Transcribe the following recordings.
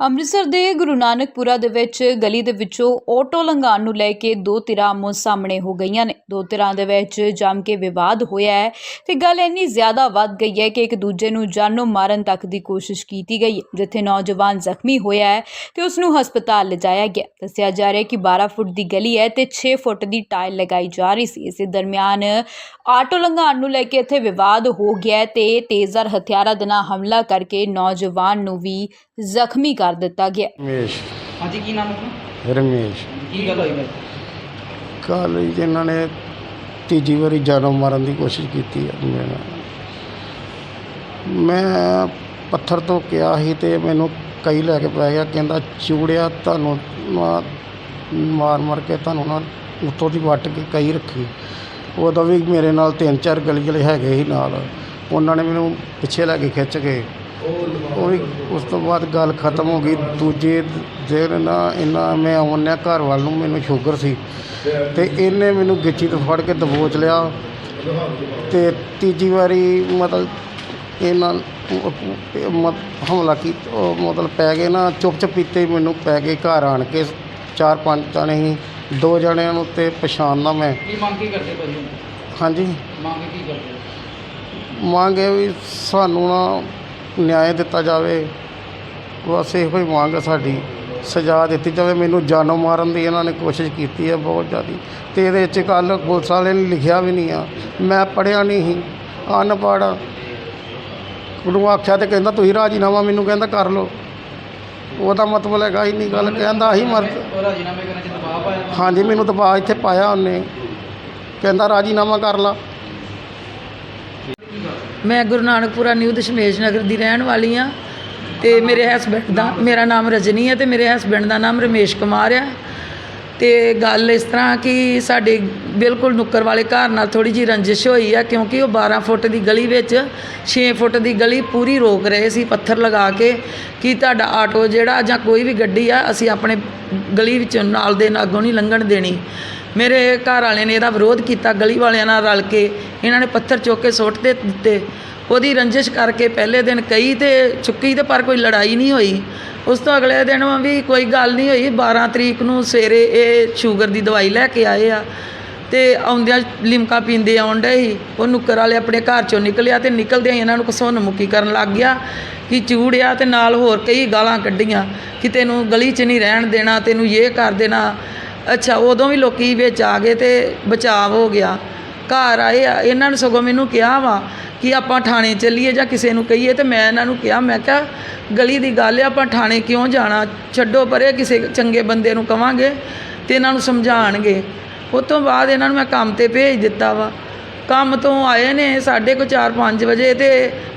ਅੰਮ੍ਰਿਤਸਰ ਦੇ ਗੁਰੂ ਨਾਨਕਪੁਰਾ ਦੇ ਵਿੱਚ ਗਲੀ ਦੇ ਵਿੱਚੋਂ ਆਟੋ ਲੰਘਾਉਣ ਨੂੰ ਲੈ ਕੇ ਦੋ ਧਿਰਾਂ ਆਮੋ ਸਾਹਮਣੇ ਹੋ ਗਈਆਂ ਨੇ। ਦੋ ਧਿਰਾਂ ਦੇ ਵਿੱਚ ਜੰਮ ਕੇ ਵਿਵਾਦ ਹੋਇਆ ਹੈ ਤੇ ਗੱਲ ਇੰਨੀ ਜ਼ਿਆਦਾ ਵੱਧ ਗਈ ਹੈ ਕਿ ਇੱਕ ਦੂਜੇ ਨੂੰ ਜਾਨੋਂ ਮਾਰਨ ਤੱਕ ਦੀ ਕੋਸ਼ਿਸ਼ ਕੀਤੀ ਗਈ। ਹੈ ਜਿੱਥੇ ਨੌਜਵਾਨ ਜ਼ਖਮੀ ਹੋਇਆ ਹੈ ਤੇ ਉਸ ਨੂੰ ਹਸਪਤਾਲ ਲਿਜਾਇਆ ਗਿਆ। ਦੱਸਿਆ ਜਾ ਰਿਹਾ ਹੈ ਕਿ 12 ਫੁੱਟ ਦੀ ਗਲੀ ਹੈ ਤੇ 6 ਫੁੱਟ ਦੀ ਟਾਇਲ ਲਗਾਈ ਜਾ ਰਹੀ ਸੀ। ਇਸੇ ਦਰਮਿਆਨ ਆਟੋ ਲੰਘਾਉਣ ਨੂੰ ਲੈ ਕੇ ਇੱਥੇ ਵਿਵਾਦ ਹੋ ਗਿਆ ਹੈ ਤੇ ਤੇਜ਼ਰ ਹਥਿਆਰਾਂ ਦੇ ਨਾਲ ਹਮਲਾ ਕਰਕੇ ਨੌਜਵਾਨ ਨੂੰ ਵੀ ਜ਼ਖਮੀ ਕਰ ਦਿੱਤਾ ਗਿਆ। ਰਮੇਸ਼। ਹਾਂਜੀ ਕੀ ਨਾਮ ਹੈ ਆਪਣਾ? ਰਮੇਸ਼। ਕੀ ਗੱਲ ਹੋਈ ਬਾਈ ਕੱਲ੍ਹ ਹੀ ਇਹਨਾਂ ਨੇ ਤੀਜੀ ਵਾਰੀ ਜਾਨੋਂ ਮਾਰਨ ਦੀ ਕੋਸ਼ਿਸ਼ ਕੀਤੀ ਹੈ ਮੇਰੇ ਨਾਲ। ਮੈਂ ਪੱਥਰ ਤੋਂ ਕਿਹਾ ਸੀ ਤੇ ਮੈਨੂੰ ਕਈ ਲੈ ਕੇ ਪੈ ਗਿਆ ਕਹਿੰਦਾ ਚੂੜਿਆ ਤੁਹਾਨੂੰ ਮਾਰ ਮਾਰ ਕੇ ਤੁਹਾਨੂੰ ਨਾ ਉੱਤੋਂ ਦੀ ਵੱਟ ਕੇ ਕਈ ਰੱਖੀ। ਉਦੋਂ ਵੀ ਮੇਰੇ ਨਾਲ ਤਿੰਨ ਚਾਰ ਗਲੀ ਗਲੇ ਹੈਗੇ ਸੀ ਨਾਲ। ਉਹਨਾਂ ਨੇ ਮੈਨੂੰ ਪਿੱਛੇ ਲੈ ਕੇ ਖਿੱਚ ਕੇ ਉਹ ਵੀ ਉਸ ਤੋਂ ਬਾਅਦ ਗੱਲ ਖਤਮ ਹੋ ਗਈ। ਦੂਜੇ ਦਿਨ ਨਾ ਇਹਨਾਂ ਮੈਂ ਆਉਂਦਿਆਂ ਘਰ ਵੱਲ ਨੂੰ ਮੈਨੂੰ ਸ਼ੂਗਰ ਸੀ ਤੇ ਇਹਨੇ ਮੈਨੂੰ ਗਿੱਚੀ ਤੋਂ ਫੜ ਕੇ ਦਬੋਚ ਲਿਆ ਤੇ ਤੀਜੀ ਵਾਰੀ ਮਤਲਬ ਇਹਨਾਂ ਹਮਲਾ ਕੀ ਉਹ ਮਤਲਬ ਪੈ ਗਏ ਨਾ ਚੁੱਪ ਚਪੀਤੇ ਹੀ ਮੈਨੂੰ ਪੈ ਗਏ ਘਰ ਆਣ ਕੇ। ਚਾਰ ਪੰਜ ਜਣੇ ਸੀ ਦੋ ਜਣਿਆਂ ਨੂੰ ਤੇ ਪਛਾਣਦਾ ਮੈਂ। ਕੀ ਮੰਗ ਕੀ ਕਰਦੇ ਭਾਜੀ? ਹਾਂਜੀ। ਮੰਗ ਕੀ ਕਰਦੇ? ਮੰਗ ਵੀ ਸਾਨੂੰ ਨਾ ਨਿਆਂ ਦਿੱਤਾ ਜਾਵੇ। ਬਸ ਇਹੋ ਹੀ ਮੰਗ ਹੈ ਸਾਡੀ। ਸਜ਼ਾ ਦਿੱਤੀ ਜਾਵੇ। ਮੈਨੂੰ ਜਾਨੋਂ ਮਾਰਨ ਦੀ ਇਹਨਾਂ ਨੇ ਕੋਸ਼ਿਸ਼ ਕੀਤੀ ਹੈ ਬਹੁਤ ਜ਼ਿਆਦਾ। ਤੇ ਇਹਦੇ ਵਿੱਚ ਕੱਲ ਪੁਲਿਸ ਵਾਲੇ ਨੇ ਲਿਖਿਆ ਵੀ ਨਹੀਂ ਆ। ਮੈਂ ਪੜ੍ਹਿਆ ਨਹੀਂ ਸੀ। ਅਨਪੜ੍ਹ। ਉਹਨੂੰ ਆਖਿਆ ਤੇ ਕਹਿੰਦਾ ਤੁਸੀਂ ਰਾਜੀਨਾਮਾ ਮੈਨੂੰ ਕਹਿੰਦਾ ਕਰ ਲਓ। ਉਹਦਾ ਮਤਲਬ ਹੈਗਾ ਹੀ ਨਹੀਂ ਗੱਲ। ਕਹਿੰਦਾ ਹੀ ਮਰ ਉਹ ਰਾਜੀਨਾਮੇ ਕਰਨ ਚ ਦਬਾਅ ਪਾਇਆ। ਤੁਹਾਨੂੰ? ਹਾਂਜੀ ਮੈਨੂੰ ਦਬਾਅ ਇੱਥੇ ਪਾਇਆ ਉਹਨੇ। ਕਹਿੰਦਾ ਰਾਜੀਨਾਮਾ ਕਰ ਲਾ। ਮੈਂ ਗੁਰੂ ਨਾਨਕਪੁਰਾ ਨਿਊ ਦਸ਼ਮੇਸ਼ ਨਗਰ ਦੀ ਰਹਿਣ ਵਾਲੀ ਆ ਤੇ ਮੇਰੇ ਹਸਬੰਡ ਦਾ, ਮੇਰਾ ਨਾਮ ਰਜਨੀ ਹੈ ਤੇ ਮੇਰੇ ਹਸਬੰਡ ਦਾ ਨਾਮ ਰਮੇਸ਼ ਕੁਮਾਰ ਆ ਤੇ ਗੱਲ ਇਸ ਤਰ੍ਹਾਂ ਕਿ ਸਾਡੇ ਬਿਲਕੁਲ ਨੁੱਕਰ ਵਾਲੇ ਘਰ ਨਾਲ ਥੋੜੀ ਜੀ ਰੰਜਿਸ਼ ਹੋਈ ਆ ਕਿਉਂਕਿ ਉਹ 12 ਫੁੱਟ ਦੀ ਗਲੀ ਵਿੱਚ 6 ਫੁੱਟ ਦੀ ਗਲੀ ਪੂਰੀ ਰੋਕ ਰਹੇ ਸੀ ਪੱਥਰ ਲਗਾ ਕੇ ਕਿ ਤੁਹਾਡਾ ਆਟੋ ਜਿਹੜਾ ਜਾਂ ਕੋਈ ਵੀ ਗੱਡੀ ਆ, ਅਸੀਂ ਆਪਣੇ ਗਲੀ ਵਿੱਚੋਂ ਨਾਲ ਦੇ ਨਾਲ ਅੱਗੋਂ ਨਹੀਂ ਲੰਘਣ ਦੇਣੀ। ਮੇਰੇ ਘਰ ਵਾਲੇ ਨੇ ਇਹਦਾ ਵਿਰੋਧ ਕੀਤਾ, ਗਲੀ ਵਾਲਿਆਂ ਨਾਲ ਰਲ ਕੇ। ਇਹਨਾਂ ਨੇ ਪੱਥਰ ਚੁੱਕ ਕੇ ਸੁੱਟ ਦੇ ਦਿੱਤੇ। ਉਹਦੀ ਰੰਜਿਸ਼ ਕਰਕੇ ਪਹਿਲੇ ਦਿਨ ਕਈ ਤੇ ਚੁੱਕੀ ਤੇ ਪਰ ਕੋਈ ਲੜਾਈ ਨਹੀਂ ਹੋਈ। ਉਸ ਤੋਂ ਅਗਲੇ ਦਿਨ ਵੀ ਕੋਈ ਗੱਲ ਨਹੀਂ ਹੋਈ। 12 ਤਰੀਕ ਨੂੰ ਸਵੇਰੇ ਇਹ ਸ਼ੂਗਰ ਦੀ ਦਵਾਈ ਲੈ ਕੇ ਆਏ ਆ ਤੇ ਆਉਂਦਿਆਂ ਲਿਮਕਾ ਪੀਂਦੇ ਆਉਣ ਡੇ ਸੀ। ਉਹ ਨੁੱਕਰ ਵਾਲੇ ਆਪਣੇ ਘਰ ਚੋਂ ਨਿਕਲਿਆ ਤੇ ਨਿਕਲਦਿਆਂ ਇਹਨਾਂ ਨੂੰ ਕਸੁੰਨ ਮੁੱਕੀ ਕਰਨ ਲੱਗ ਗਿਆ ਕਿ ਚੂੜਿਆ ਤੇ ਨਾਲ ਹੋਰ ਕਈ ਗਾਲਾਂ ਕੱਢੀਆਂ। ਕਿ ਤੈਨੂੰ ਗਲੀ 'ਚ ਨਹੀਂ ਰਹਿਣ ਦੇਣਾ, ਤੈਨੂੰ ਇਹ ਕਰ ਦੇਣਾ। ਅੱਛਾ, ਉਦੋਂ ਵੀ ਲੋਕੀ ਵਿੱਚ ਆ ਗਏ ਤੇ ਬਚਾਅ ਹੋ ਗਿਆ। ਘਰ ਆਏ ਆ ਇਹਨਾਂ ਨੂੰ ਸਗੋਂ ਮੈਨੂੰ ਕਿਹਾ ਵਾ ਕਿ ਆਪਾਂ ਥਾਣੇ ਚੱਲੀਏ ਜਾਂ ਕਿਸੇ ਨੂੰ ਕਹੀਏ ਤੇ ਮੈਂ ਇਹਨਾਂ ਨੂੰ ਕਿਹਾ, ਮੈਂ ਕਿਹਾ, ਗਲੀ ਦੀ ਗੱਲ ਹੈ ਆਪਾਂ ਥਾਣੇ ਕਿਉਂ ਜਾਣਾ? ਛੱਡੋ ਪਰੇ, ਕਿਸੇ ਚੰਗੇ ਬੰਦੇ ਨੂੰ ਕਵਾਂਗੇ ਤੇ ਇਹਨਾਂ ਨੂੰ ਸਮਝਾਣਗੇ ਉਸ ਤੋਂ ਬਾਅਦ ਇਹਨਾਂ ਨੂੰ ਮੈਂ ਕੰਮ ਤੇ ਭੇਜ ਦਿੱਤਾ ਵਾ। ਕੰਮ ਤੋਂ ਆਏ ਨੇ ਸਾਢੇ ਕੁ ਚਾਰ 5 ਵਜੇ ਤੇ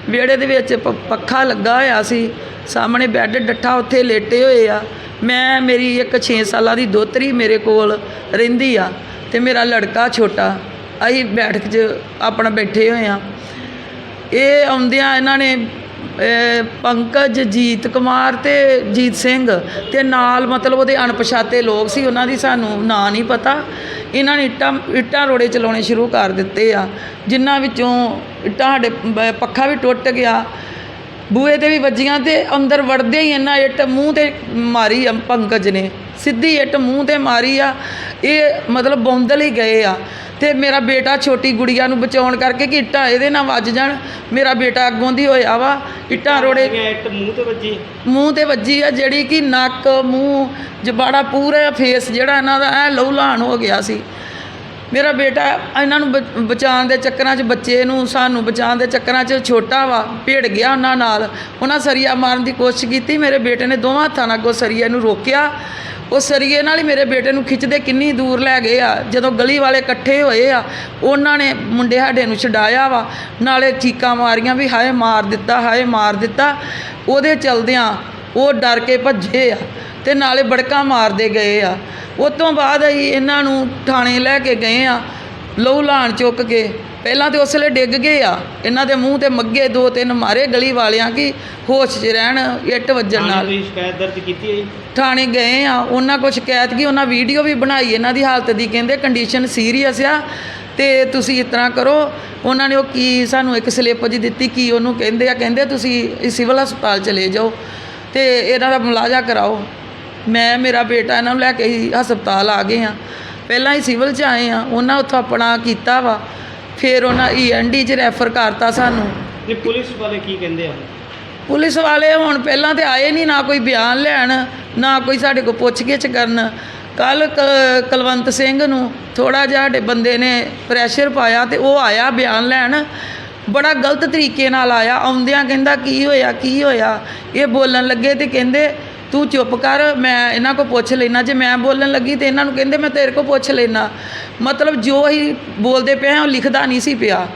ਵਿਹੜੇ ਦੇ ਵਿੱਚ ਪੱਖਾ ਲੱਗਾ ਹੋਇਆ ਸੀ। ਸਾਹਮਣੇ ਬੈੱਡ ਡੱਠਾ ਉੱਥੇ ਲੇਟੇ ਹੋਏ ਆ। ਮੈਂ ਮੇਰੀ ਇੱਕ 6 ਸਾਲਾਂ ਦੀ ਦੋਤਰੀ ਮੇਰੇ ਕੋਲ ਰਹਿੰਦੀ ਆ ਤੇ ਮੇਰਾ ਲੜਕਾ ਛੋਟਾ, ਅਸੀਂ ਬੈਠਕ 'ਚ ਆਪਣਾ ਬੈਠੇ ਹੋਏ ਆ। ਇਹ ਆਉਂਦਿਆਂ ਇਹਨਾਂ ਨੇ ਪੰਕਜ, ਜੀਤ ਕੁਮਾਰ ਤੇ ਜੀਤ ਸਿੰਘ ਤੇ ਨਾਲ ਮਤਲਬ ਉਹਦੇ ਅਣਪਛਾਤੇ ਲੋਕ ਸੀ, ਉਹਨਾਂ ਦੀ ਸਾਨੂੰ ਨਾਂ ਨਹੀਂ ਪਤਾ। ਇਹਨਾਂ ਨੇ ਇੱਟਾਂ ਇੱਟਾਂ ਰੋੜੇ ਚਲਾਉਣੇ ਸ਼ੁਰੂ ਕਰ ਦਿੱਤੇ ਆ, ਜਿਨ੍ਹਾਂ ਵਿੱਚੋਂ ਇੱਟਾਂ ਸਾਡੇ ਪੱਖਾ ਵੀ ਟੁੱਟ ਗਿਆ। ਬੂਹੇ ਤੇ ਵੀ ਵੱਜੀਆਂ ਤੇ ਅੰਦਰ ਵੜਦੇ ਹੀ ਇਹਨਾਂ ਇੱਟ ਮੂੰਹ ਤੇ ਮਾਰੀ ਆ ਪੰਕਜ ਨੇ। ਸਿੱਧੀ ਇੱਟ ਮੂੰਹ ਤੇ ਮਾਰੀ ਆ। ਇਹ ਮਤਲਬ ਬੌਂਦਲ ਹੀ ਗਏ ਆ। ਤੇ ਮੇਰਾ ਬੇਟਾ ਛੋਟੀ ਗੁੜੀਆ ਨੂੰ ਬਚਾਉਣ ਕਰਕੇ ਕਿ ਇੱਟਾਂ ਇਹਦੇ ਨਾਲ ਵੱਜ ਜਾਣ ਮੇਰਾ ਬੇਟਾ ਅੱਗੋਂ ਦੀ ਹੋਇਆ ਵਾ। ਇੱਟਾਂ ਰੋੜੇ ਇੱਟ ਮੂੰਹ ਤੇ ਵੱਜੀ। ਮੂੰਹ ਤੇ ਵੱਜੀ ਆ ਜਿਹੜੀ ਕਿ ਨੱਕ ਮੂੰਹ ਜਬਾੜਾ ਪੂਰਾ ਫੇਸ ਜਿਹੜਾ ਇਹਨਾਂ ਦਾ ਐ ਲਹੂ ਲਹਾਨ ਹੋ ਗਿਆ ਸੀ। ਮੇਰਾ ਬੇਟਾ ਇਹਨਾਂ ਨੂੰ ਬ- ਬਚਾਉਣ ਦੇ ਚੱਕਰਾਂ 'ਚ ਬੱਚੇ ਨੂੰ, ਸਾਨੂੰ ਬਚਾਉਣ ਦੇ ਚੱਕਰਾਂ 'ਚ ਛੋਟਾ ਵਾ, ਭਿੜ ਗਿਆ ਉਹਨਾਂ ਨਾਲ। ਉਹਨਾਂ ਸਰੀਆ ਮਾਰਨ ਦੀ ਕੋਸ਼ਿਸ਼ ਕੀਤੀ, ਮੇਰੇ ਬੇਟੇ ਨੇ ਦੋਵਾਂ ਹੱਥਾਂ ਨਾਲ ਅੱਗੋਂ ਸਰੀਏ ਨੂੰ ਰੋਕਿਆ। ਉਹ ਸਰੀਏ ਨਾਲ ਹੀ ਮੇਰੇ ਬੇਟੇ ਨੂੰ ਖਿੱਚਦੇ ਕਿੰਨੀ ਦੂਰ ਲੈ ਗਏ ਆ, ਜਦੋਂ ਗਲੀ ਵਾਲੇ ਇਕੱਠੇ ਹੋਏ ਆ, ਉਹਨਾਂ ਨੇ ਮੁੰਡੇ ਸਾਡੇ ਨੂੰ ਛਡਾਇਆ ਵਾ। ਨਾਲੇ ਚੀਕਾਂ ਮਾਰੀਆਂ ਵੀ, ਹਾਏ ਮਾਰ ਦਿੱਤਾ, ਹਾਏ ਮਾਰ ਦਿੱਤਾ। ਉਹਦੇ ਚਲਦਿਆਂ ਉਹ ਡਰ ਕੇ ਭੱਜੇ ਆ ਤੇ ਨਾਲੇ ਬੜਕਾ ਮਾਰਦੇ ਗਏ ਆ। ਉਸ ਤੋਂ ਬਾਅਦ ਅਸੀਂ ਇਹਨਾਂ ਨੂੰ ਥਾਣੇ ਲੈ ਕੇ ਗਏ ਆ ਲਹੂ ਲਾਣ ਚੁੱਕ ਕੇ। ਪਹਿਲਾਂ ਤੇ ਉਸਲੇ ਡਿੱਗ ਗਏ ਆ। ਇਹਨਾਂ ਦੇ ਮੂੰਹ ਤੇ ਮੱਗੇ ਦੋ ਤਿੰਨ ਮਾਰੇ ਗਲੀ ਵਾਲਿਆਂ ਕੀ ਹੋਸ਼ 'ਚ ਰਹਿਣ ਇੱਟ ਵੱਜਣ ਨਾਲ। ਤੁਸੀਂ ਸ਼ਿਕਾਇਤ ਦਰਜ ਕੀਤੀ ਹੈ ਜੀ? ਥਾਣੇ ਗਏ ਆ। ਉਹਨਾਂ ਕੋਲ ਸ਼ਿਕਾਇਤ ਕੀ ਉਹਨਾਂ ਵੀਡੀਓ ਵੀ ਬਣਾਈ ਇਹਨਾਂ ਦੀ ਹਾਲਤ ਦੀ। ਕਹਿੰਦੇ ਕੰਡੀਸ਼ਨ ਸੀਰੀਅਸ ਆ ਤੇ ਤੁਸੀਂ ਇਸ ਤਰ੍ਹਾਂ ਕਰੋ। ਉਹਨਾਂ ਨੇ ਉਹ ਕੀ ਸਾਨੂੰ ਇੱਕ ਸਲਿੱਪ ਜੀ ਦਿੱਤੀ ਕੀ ਉਹਨੂੰ ਕਹਿੰਦੇ ਆ ਕਹਿੰਦੇ ਤੁਸੀਂ ਸਿਵਲ ਹਸਪਤਾਲ ਚਲੇ ਜਾਓ ਤੇ ਇਹਨਾਂ ਦਾ ਮੁਲਾਜ਼ਾ ਕਰਾਓ। ਮੈਂ ਮੇਰਾ ਬੇਟਾ ਇਹਨਾਂ ਨੂੰ ਲੈ ਕੇ ਹੀ ਹਸਪਤਾਲ ਆ ਗਏ ਆ ਪਹਿਲਾਂ ਹੀ ਸਿਵਲ 'ਚ ਆਏ ਆ ਉਹਨਾਂ ਉੱਥੋਂ ਆਪਣਾ ਕੀਤਾ ਵਾ। ਫਿਰ ਉਹਨਾਂ ਈਐਨਡੀ 'ਚ ਰੈਫਰ ਕਰਤਾ ਸਾਨੂੰ। ਤੇ ਪੁਲਿਸ ਵਾਲੇ ਕੀ ਕਹਿੰਦੇ ਆ? ਪੁਲਿਸ ਵਾਲੇ ਹੁਣ ਪਹਿਲਾਂ ਤੇ ਆਏ ਨਹੀਂ ਨਾ ਕੋਈ ਬਿਆਨ ਲੈਣ ਨਾ ਕੋਈ ਸਾਡੇ ਕੋਲ ਪੁੱਛਗਿੱਛ ਕਰਨ। ਕੱਲ ਕੁਲਵੰਤ ਸਿੰਘ ਨੂੰ ਥੋੜਾ ਜਿਹਾ ਸਾਡੇ ਬੰਦੇ ਨੇ ਪ੍ਰੈਸ਼ਰ ਪਾਇਆ ਤੇ ਉਹ ਆਇਆ ਬਿਆਨ ਲੈਣ। ਬੜਾ ਗਲਤ ਤਰੀਕੇ ਨਾਲ ਆਇਆ। ਆਉਂਦਿਆਂ ਕਹਿੰਦਾ ਕੀ ਹੋਇਆ? ਕੀ ਹੋਇਆ? ਇਹ ਬੋਲਣ ਲੱਗੇ ਤੇ ਕਹਿੰਦੇ ਤੂੰ ਚੁੱਪ ਕਰ, ਮੈਂ ਇਹਨਾਂ ਕੋ ਪੁੱਛ ਲੈਣਾ ਜੇ ਮੈਂ ਬੋਲਣ ਲੱਗੀ ਤੇ ਇਹਨਾਂ ਨੂੰ ਕਹਿੰਦੇ ਮੈਂ ਤੇਰੇ ਕੋ ਪੁੱਛ ਲੈਣਾ ਮਤਲਬ ਜੋ ਹੀ ਬੋਲਦੇ ਪਏ ਉਹ ਲਿਖਦਾ ਨਹੀਂ ਸੀ ਪਿਆ।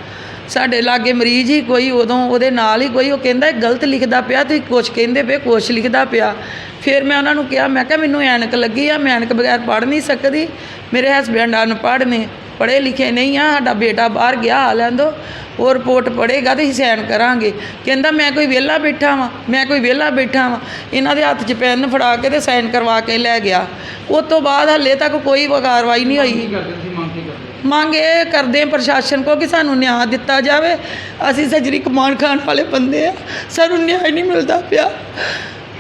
ਸਾਡੇ ਲਾਗੇ ਮਰੀਜ਼ ਹੀ ਕੋਈ ਉਦੋਂ ਉਹਦੇ ਨਾਲ ਹੀ ਕੋਈ, ਉਹ ਕਹਿੰਦਾ ਗਲਤ ਲਿਖਦਾ ਪਿਆ, ਤੁਸੀਂ ਕੁਛ ਕਹਿੰਦੇ ਪਏ, ਕੁਛ ਲਿਖਦਾ ਪਿਆ। ਫਿਰ ਮੈਂ ਉਹਨਾਂ ਨੂੰ ਕਿਹਾ, ਮੈਂ ਕਿਹਾ ਮੈਨੂੰ ਐਨਕ ਲੱਗੀ ਆ, ਮੈਂ ਐਨਕ ਬਗੈਰ ਪੜ੍ਹ ਨਹੀਂ ਸਕਦੀ। ਮੇਰੇ ਹਸਬੈਂਡ ਅਨਪੜ੍ਹ ਨੇ। ਪੜ੍ਹੇ ਲਿਖੇ ਨਹੀਂ ਆ ਸਾਡਾ ਬੇਟਾ ਬਾਹਰ ਗਿਆ ਆ ਲੈਂਦੋ ਉਹ ਰਿਪੋਰਟ ਪੜ੍ਹੇਗਾ ਤੇ ਅਸੀਂ ਸਾਈਨ ਕਰਾਂਗੇ। ਕਹਿੰਦਾ ਮੈਂ ਕੋਈ ਵਿਹਲਾ ਬੈਠਾ ਵਾਂ ਮੈਂ ਕੋਈ ਵਿਹਲਾ ਬੈਠਾ ਵਾਂ। ਇਹਨਾਂ ਦੇ ਹੱਥ 'ਚ ਪੈਨ ਫੜਾ ਕੇ ਤੇ ਸਾਈਨ ਕਰਵਾ ਕੇ ਲੈ ਗਿਆ। ਉਸ ਤੋਂ ਬਾਅਦ ਹੱਲੇ ਤੱਕ ਕੋਈ ਕਾਰਵਾਈ ਨਹੀਂ ਹੋਈ। ਮੰਗ ਇਹ ਕਰਦੇ ਹਾਂ ਪ੍ਰਸ਼ਾਸਨ ਕੋ ਕਿ ਸਾਨੂੰ ਨਿਆਂ ਦਿੱਤਾ ਜਾਵੇ। ਅਸੀਂ ਸਜਰੀ ਕਮਾਨ ਖਾਣ ਵਾਲੇ ਬੰਦੇ ਆ ਸਾਨੂੰ ਨਿਆਂ ਨਹੀਂ ਮਿਲਦਾ ਪਿਆ।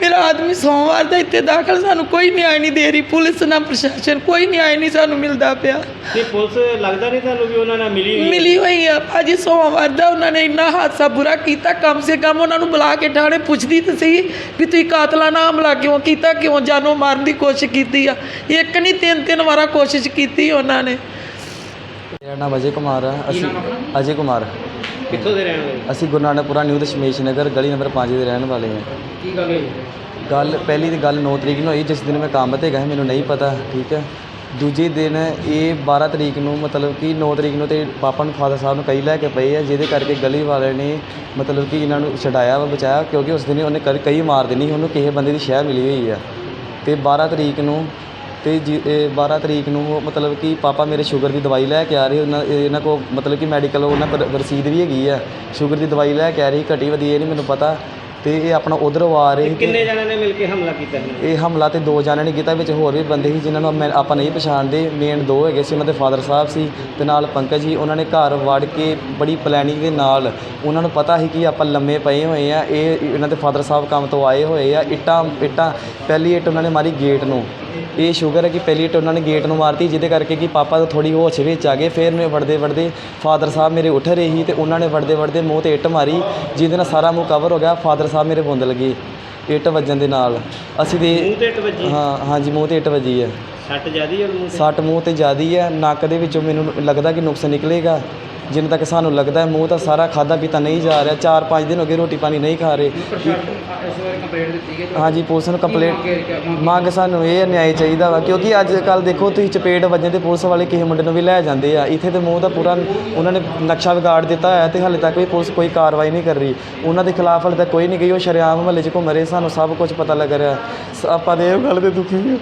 ਮੇਰਾ ਆਦਮੀ ਸੋਮਵਾਰ ਦਾ ਇੱਥੇ ਦਾਖਲ ਸਾਨੂੰ ਕੋਈ ਨਿਆਂ ਨਹੀਂ ਦੇ ਰਹੀ ਪੁਲਿਸ ਨਾ ਪ੍ਰਸ਼ਾਸਨ ਕੋਈ ਨਿਆਂ ਨਹੀਂ ਸਾਨੂੰ ਮਿਲਦਾ ਪਿਆ। ਤੇ ਪੁਲਿਸ ਲੱਗਦਾ ਨਹੀਂ ਤੁਹਾਨੂੰ ਵੀ ਉਹਨਾਂ ਨਾਲ ਮਿਲੀ ਹੋਈ ਹੈ? ਮਿਲੀ ਹੋਈ ਆ। ਭਾਜੀ ਸੋਮਵਾਰ ਦਾ ਉਹਨਾਂ ਨੇ ਇੰਨਾ ਹਾਦਸਾ ਬੁਰਾ ਕੀਤਾ ਕਮ ਸੇ ਕਮ ਉਹਨਾਂ ਨੂੰ ਬੁਲਾ ਕੇ ਠਾਣੇ ਪੁੱਛਦੀ ਤਾਂ ਸਹੀ ਵੀ ਤੁਸੀਂ ਕਾਤਲਾਨਾ ਹਮਲਾ ਕਿਉਂ ਕੀਤਾ ਕਿਉਂ ਜਾਨੋਂ ਮਾਰਨ ਦੀ ਕੋਸ਼ਿਸ਼ ਕੀਤੀ ਆ। ਇੱਕ ਨਹੀਂ ਤਿੰਨ ਤਿੰਨ ਵਾਰਾ ਕੋਸ਼ਿਸ਼ ਕੀਤੀ ਉਹਨਾਂ ਨੇ। ਮੇਰਾ ਨਾਮ ਅਜੇ ਕੁਮਾਰ ਹੈ ਅਸੀਂ ਅਜੇ ਕੁਮਾਰ। ਕਿੱਥੋਂ ਦੇ ਰਹਿਣ ਵਾਲੇ? ਅਸੀਂ ਗੁਰੂ ਨਾਨਕਪੁਰਾ ਨਿਊ ਦਸ਼ਮੇਸ਼ ਨਗਰ ਗਲੀ ਨੰਬਰ 5 ਦੇ ਰਹਿਣ ਵਾਲੇ ਹਾਂ। ਕੀ ਗੱਲ ਹੋਈ? ਗੱਲ ਪਹਿਲੀ ਦੀ ਗੱਲ 9 ਤਰੀਕ ਨੂੰ ਹੋਈ ਜਿਸ ਦਿਨ ਮੈਂ ਕੰਮ ਤੇ ਗਿਆ ਸੀ, ਮੈਨੂੰ ਨਹੀਂ ਪਤਾ ਠੀਕ ਹੈ। ਦੂਜੇ ਦਿਨ ਇਹ 12 ਤਰੀਕ ਨੂੰ ਮਤਲਬ ਕਿ 9 ਤਰੀਕ ਨੂੰ ਤੇ ਪਾਪਾ ਨੂੰ ਫਾਦਰ ਸਾਹਿਬ ਨੂੰ ਕਈ ਲੈ ਕੇ ਪਏ ਆ ਜਿਹਦੇ ਕਰਕੇ ਗਲੀ ਵਾਲਿਆਂ ਨੇ ਮਤਲਬ ਕਿ ਇਹਨਾਂ ਨੂੰ ਛਡਾਇਆ ਵਾ ਬਚਾਇਆ ਕਿਉਂਕਿ ਉਸ ਦਿਨ ਉਹਨੇ ਕਈ- ਕਈ ਮਾਰ ਦੇਣੀ ਸੀ, ਉਹਨੂੰ ਕਿਸੇ ਬੰਦੇ ਦੀ ਸ਼ਹਿ ਮਿਲੀ ਹੋਈ ਆ। ਤੇ 12 ਤਰੀਕ ਨੂੰ ਅਤੇ ਜੀ- ਬਾਰ੍ਹਾਂ ਤਰੀਕ ਨੂੰ ਉਹ ਮਤਲਬ ਕਿ ਪਾਪਾ ਮੇਰੇ ਸ਼ੂਗਰ ਦੀ ਦਵਾਈ ਲੈ ਕੇ ਆ ਰਹੇ, ਉਹਨਾਂ ਇਹ- ਇਹਨਾਂ ਕੋ ਮਤਲਬ ਕਿ ਮੈਡੀਕਲ ਉਹਨਾਂ ਕੋਲ ਰਸੀਦ ਵੀ ਹੈਗੀ ਆ। ਸ਼ੂਗਰ ਦੀ ਦਵਾਈ ਲੈ ਕੇ ਆ ਰਹੀ, ਘਟੀ ਵਧੀਆ ਇਹ ਨਹੀਂ ਮੈਨੂੰ ਪਤਾ। ਤੇ ਇਹ ਆਪਣਾ ਉਧਰੋਂ ਆ ਰਹੇ ਸੀ ਤੇ- ਕਿੰਨੇ ਜਣਿਆਂ ਨੇ ਮਿਲ ਕੇ ਹਮਲਾ ਕੀਤਾ ਸੀ ਇਹ ਹਮਲਾ ਤੇ ਦੋ ਜਾਣਿਆਂ ਨੇ ਕੀਤਾ ਵਿੱਚ ਹੋਰ ਵੀ ਬੰਦੇ ਸੀ ਜਿਨ੍ਹਾਂ ਨੂੰ ਮੈਂ ਆਪਾਂ ਨਹੀਂ ਪਛਾਣਦੇ। ਮੇਨ ਦੋ ਹੈਗੇ ਸੀ ਉਹਨਾਂ ਦੇ ਫਾਦਰ ਸਾਹਿਬ ਸੀ ਤੇ ਨਾਲ ਪੰਕਜ ਜੀ ਉਹਨਾਂ ਨੇ ਘਰ ਵੜ ਕੇ ਬੜੀ ਪਲੈਨਿੰਗ ਦੇ ਨਾਲ ਉਹਨਾਂ ਨੂੰ ਪਤਾ ਸੀ ਕਿ ਆਪਾਂ ਲੰਮੇ ਪਏ ਹੋਏ ਆ ਇਹ ਇਹਨਾਂ ਦੇ ਫਾਦਰ ਸਾਹਿਬ ਕੰਮ ਤੋਂ ਆਏ ਹੋਏ ਆ ਇੱਟਾਂ ਇੱਟਾਂ ਪਹਿਲੀ ਇੱਟ ਉਹਨਾਂ ਨੇ ਮਾਰੀ ਗੇਟ ਨੂੰ। ਇਹ ਸ਼ੂਗਰ ਹੈ ਕਿ ਪਹਿਲੀ ਇੱਟ ਉਹਨਾਂ ਨੇ ਗੇਟ ਨੂੰ ਮਾਰਤੀ ਜਿਹਦੇ ਕਰਕੇ ਕਿ ਪਾਪਾ ਥੋੜੀ ਹੋਸ਼ ਵਿੱਚ ਆ ਗਏ। ਫਿਰ ਮੈਂ ਵੜਦੇ ਵੜਦੇ ਫਾਦਰ ਸਾਹਿਬ ਮੇਰੇ ਉੱਠ ਰਹੇ ਸੀ ਤੇ ਉਹਨਾਂ ਨੇ ਵੜਦੇ ਵੜਦੇ ਮੂੰਹ ਤੇ ਇੱਟ ਮਾਰੀ ਜਿਹਦੇ ਨਾਲ ਸਾਰਾ ਮੂੰਹ ਕਵਰ ਹੋ ਗਿਆ। ਫਾਦਰ ਸਾਹਿਬ ਮੇਰੇ ਬੁੰਦ ਲੱਗੇ ਇੱਟ ਵੱਜਣ ਦੇ ਨਾਲ। ਅਸੀਂ ਦੇ ਮੂੰਹ ਤੇ ਇੱਟ ਵੱਜੀ? ਹਾਂ ਹਾਂਜੀ ਮੂੰਹ ਤੇ ਇੱਟ ਵੱਜੀ ਹੈ ਸੱਟ ਜਿਆਦੀ ਹੈ ਮੂੰਹ ਤੇ? ਸੱਟ ਮੂੰਹ ਤੇ ਜ਼ਿਆਦੀ ਹੈ ਨੱਕ ਦੇ ਵਿੱਚੋਂ ਮੈਨੂੰ ਲੱਗਦਾ ਕਿ ਨੁਕਸ ਨਿਕਲੇਗਾ। ਜਿੰਨ ਤੱਕ ਸਾਨੂੰ ਲੱਗਦਾ ਹੈ, ਮੂੰਹ ਤਾਂ ਸਾਰਾ ਖਾਦਾ ਪੀਤਾ ਨਹੀਂ ਜਾ ਰਿਹਾ। 4-5 ਦਿਨ ਹੋ ਗਏ ਰੋਟੀ ਪਾਣੀ ਨਹੀਂ ਖਾ ਰਹੇ। ਹਾਂਜੀ, ਪੁਲਿਸ ਨੂੰ ਕੰਪਲੇਂਟ ਮੰਗ ਸਾਨੂੰ ਇਹ ਨਿਆਂ ਚਾਹੀਦਾ ਵਾ, ਕਿਉਂਕਿ ਅੱਜ ਕੱਲ ਦੇਖੋ, ਤੁਸੀਂ ਚਪੇੜ ਵੱਜਣ ਤੇ ਪੁਲਿਸ ਵਾਲੇ ਕਿਸੇ ਮੁੰਡੇ ਨੂੰ ਵੀ ਲੈ ਜਾਂਦੇ ਆ। ਇੱਥੇ ਤੇ ਮੂੰਹ ਦਾ ਪੂਰਾ ਉਹਨਾਂ ਨੇ ਨਕਸ਼ਾ ਵਿਗਾੜ ਦਿੱਤਾ ਹੈ ਤੇ ਹਾਲੇ ਤੱਕ ਵੀ ਪੁਲਿਸ ਕੋਈ ਕਾਰਵਾਈ ਨਹੀਂ ਕਰ ਰਹੀ। ਉਹਨਾਂ ਦੇ ਖਿਲਾਫ ਹਾਲੇ ਤੱਕ ਕੋਈ ਨਹੀਂ ਗਈ, ਉਹ ਸ਼ਰੇਆਮ ਮਹੱਲੇ 'ਚ ਘੁੰਮ ਰਹੇ, ਸਾਨੂੰ ਸਭ ਕੁਝ ਪਤਾ ਲੱਗ ਰਿਹਾ। ਸ- ਆਪਾਂ ਦੇ ਇਹ ਗੱਲ ਤੇ ਦੁਖੀ ਹਾਂ